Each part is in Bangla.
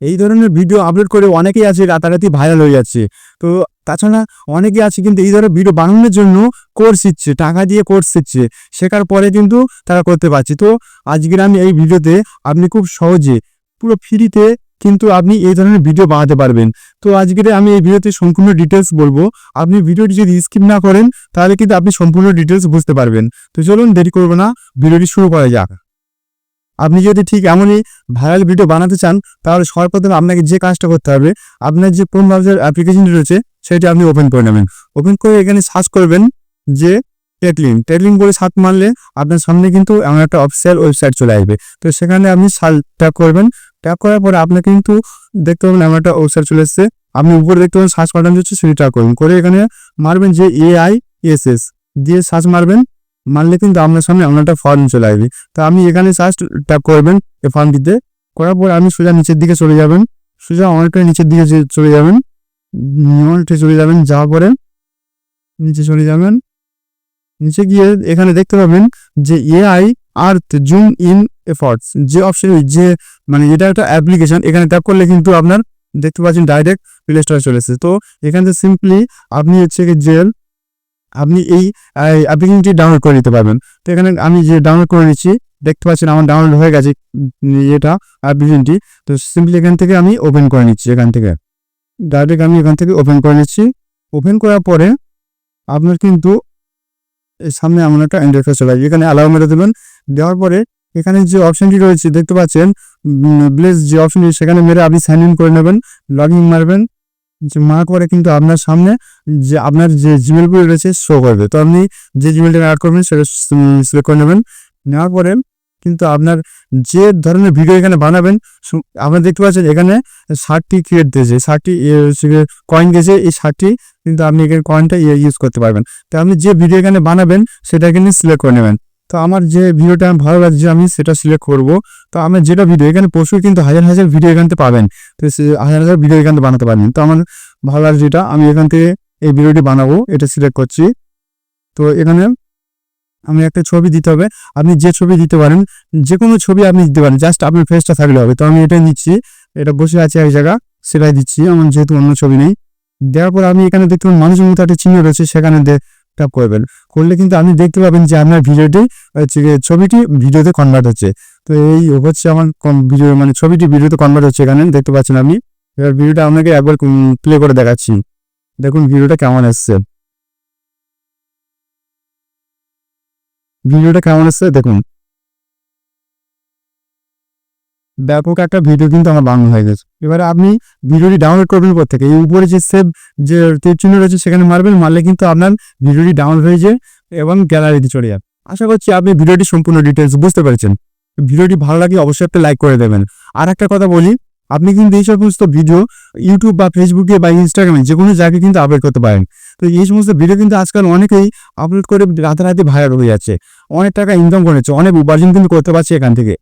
এই ধরনের ভিডিও আপলোড করে অনেকেই আছে রাতারাতি ভাইরাল হয়ে যাচ্ছে। তো তাছাড়া অনেকেই আছে কিন্তু এই ধরনের ভিডিও বানানোর জন্য কোর্স শিখছে টাকা দিয়ে কোর্স শিখছে শেখার পরে কিন্তু তারা করতে পারছে। তো আজকের আমি এই ভিডিওতে আপনি খুব সহজে, পুরো ফ্রিতে কিন্তু আপনি এই ধরনের ভিডিও বানাতে পারবেন। তো আজকের আমি এই ভিডিওতে সম্পূর্ণ ডিটেলস বলব। আপনি ভিডিওটি যদি স্কিপ না করেন, তাহলে কিন্তু আপনি সম্পূর্ণ ডিটেলস বুঝতে পারবেন। তো চলুন দেরি করব না ভিডিওটি শুরু করা যাক। আপনি যদি ঠিক এমনই ভাইরাল ভিডিও বানাতে চান, তাহলে সর্বপ্রথম আপনাকে যে কাজটা করতে হবে, আপনার যে কোন ব্রাউজার অ্যাপ্লিকেশনটি রয়েছে, সেটি আপনি ওপেন করে নেবেন। ওপেন করে এখানে সার্চ করবেন যে টেকলিন টেকলিন বলে সার্চ মারলে আপনার সামনে কিন্তু এমন একটা অফিসিয়াল ওয়েবসাইট চলে আসবে। তো সেখানে আপনি সার্চ ট্যাপ করবেন। ট্যাপ করার পরে আপনার কিন্তু দেখতে পাবেন এমন একটা ওয়েবসাইট চলে এসছে। আপনি উপরে দেখতে পাবেন সার্চ বাটন হচ্ছে, সেটি ট্যাপ করবেন। করে এখানে মারবেন যে এআই এস এস দিয়ে সার্চ মারবেন। মারলে কিন্তু আপনার সামনে এমন একটা ফর্ম চলে আসবে। তো আপনি এখানে সার্চ ট্যাপ করবেন, এই ফর্মটিতে করার পর আপনি সোজা নিচের দিকে চলে যাবেন। সোজা অনেকটা নিচের দিকে চলে যাবেন অনেকটা চলে যাবেন, যাওয়ার পরে নিচে চলে যাবেন। নিচে গিয়ে এখানে দেখতে পাবেন যে AI earth zoom in efforts যে অপশন যে মানে এটা একটা অ্যাপ্লিকেশন এখানে ট্যাপ করলে কিন্তু আপনার দেখতে পাচ্ছেন ডাইরেক্ট প্লে স্টোরে চলে এসেছে। তো এখানে সিম্পলি আপনি হচ্ছে জেল আপনি এই অ্যাপ্লিকেশনটি ডাউনলোড করে নিতে পারবেন। তো এখানে আমি যে ডাউনলোড করে নিচ্ছি, দেখতে পাচ্ছেন আমার ডাউনলোড হয়ে গেছে এটা অ্যাপ্লিকেশনটি তো সিম্পলি এখান থেকে আমি ওপেন করে নিচ্ছি এখান থেকে। ডাইরেক্ট আমি এখান থেকে ওপেন করে নিচ্ছি। ওপেন করার পরে আপনার কিন্তু সামনে এমন একটা ইন্টারফেস চলে আসবে। এখানে অ্যালাউ মেরে দেবেন। দেওয়ার পরে এখানে যে অপশনটি রয়েছে, দেখতে পাচ্ছেন ব্লেস যে অপশনটি সেখানে মেরে আপনি সাইন ইন করে নেবেন লগ ইন মারবেন। যে মার করে কিন্তু আপনার সামনে যে আপনার যে জিমেলগুলো রয়েছে শো করবে। তো আপনি যে জিমেলটা অ্যাড করবেন সেটা সিলেক্ট করে নেবেন। নেওয়ার পরে কিন্তু আপনার যে ধরনের ভিডিও এখানে বানাবেন আপনারা দেখতে পাচ্ছেন এখানে ষাটটি ক্রিয়েট দিয়েছে। ষাটটি কয়েন দিয়েছে। এই ষাটটি কিন্তু আপনি এখানে কয়েনটা ইউজ করতে পারবেন। তো আপনি যে ভিডিও এখানে বানাবেন, সেটা এখানে সিলেক্ট করে নেবেন। তো আমার যে ভিডিওটা ভালো লাগছে আমি সেটা সিলেক্ট করব। তো আমার যেটা ভিডিও এখানে প্রচুর কিন্তু হাজার হাজার ভিডিও এখান থেকে পাবেন। তো হাজার হাজার ভিডিও এখান থেকে বানাতে পারবেন। তো আমার ভালো লাগছে যেটা, আমি এখান থেকে এই ভিডিওটি বানাবো, এটা সিলেক্ট করছি। তো এখানে আমি একটা ছবি দিতে হবে। আপনি যে ছবি দিতে পারেন যে কোনো ছবি আপনি দিতে পারেন জাস্ট আপনার ফেসটা থাকলে হবে। তো আমি এটা নিচ্ছি, এটা বসে আছে এক জায়গা, সেটাই দিচ্ছি। আমার যেহেতু অন্য ছবি নেই। দেওয়ার পর আমি এখানে দেখতে মানুষের মতো একটা চিহ্ন রয়েছে, সেখানে ট্যাপ করবেন করলে কিন্তু আপনি দেখতে পাবেন যে আপনার ভিডিওটি ছবিটি ভিডিওতে কনভার্ট হচ্ছে। তো এই হচ্ছে আমার ভিডিও মানে ছবিটি ভিডিওতে কনভার্ট হচ্ছে এখানে, দেখতে পাচ্ছেন আপনি। এবার ভিডিওটা আপনাকে একবার প্লে করে দেখাচ্ছি। দেখুন ভিডিওটা কেমন এসছে। ভিডিওটা কেমন এসছে দেখুন। ব্যাপক একটা ভিডিও কিন্তু আমার বানানো হয়ে গেছে। এবারে আপনি ভিডিওটি ডাউনলোড করবেন পর থেকে। এই উপরে যে সেভ যে তীর চিহ্ন রয়েছে, সেখানে মারবেন, মারলে কিন্তু আপনার ভিডিওটি ডাউনলোড হয়ে যায় এবং গ্যালারিতে চলে যাবে। আশা করছি আপনি ভিডিওটি সম্পূর্ণ ডিটেলস বুঝতে পেরেছেন। ভিডিওটি ভালো লাগে অবশ্যই একটা লাইক করে দেবেন। আর একটা কথা বলি, আপনি কিন্তু এই সমস্ত ভিডিও ইউটিউব বা ফেসবুকে বা ইনস্টাগ্রামে যে কোনো জায়গায় কিন্তু আপলোড করতে পারেন। তো এই সমস্ত ভিডিও কিন্তু আজকাল অনেকেই আপলোড করে রাতারাতি ভাইরাল হয়ে যাচ্ছে। অনেক টাকা ইনকাম করেছে, অনেক উপার্জন কিন্তু করতে পারছে এখান থেকে।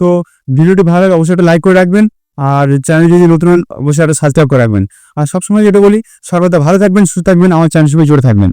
তো ভিডিওটি ভালো লাগে অবশ্যই একটা লাইক করে রাখবেন, আর চ্যানেল যদি নতুন অবশ্যই একটা সাবস্ক্রাইব করে রাখবেন। আর সবসময় যেটা বলি, সর্বদা ভালো থাকবেন, সুস্থ থাকবেন, আমার চ্যানেল সবাই জুড়ে থাকবেন।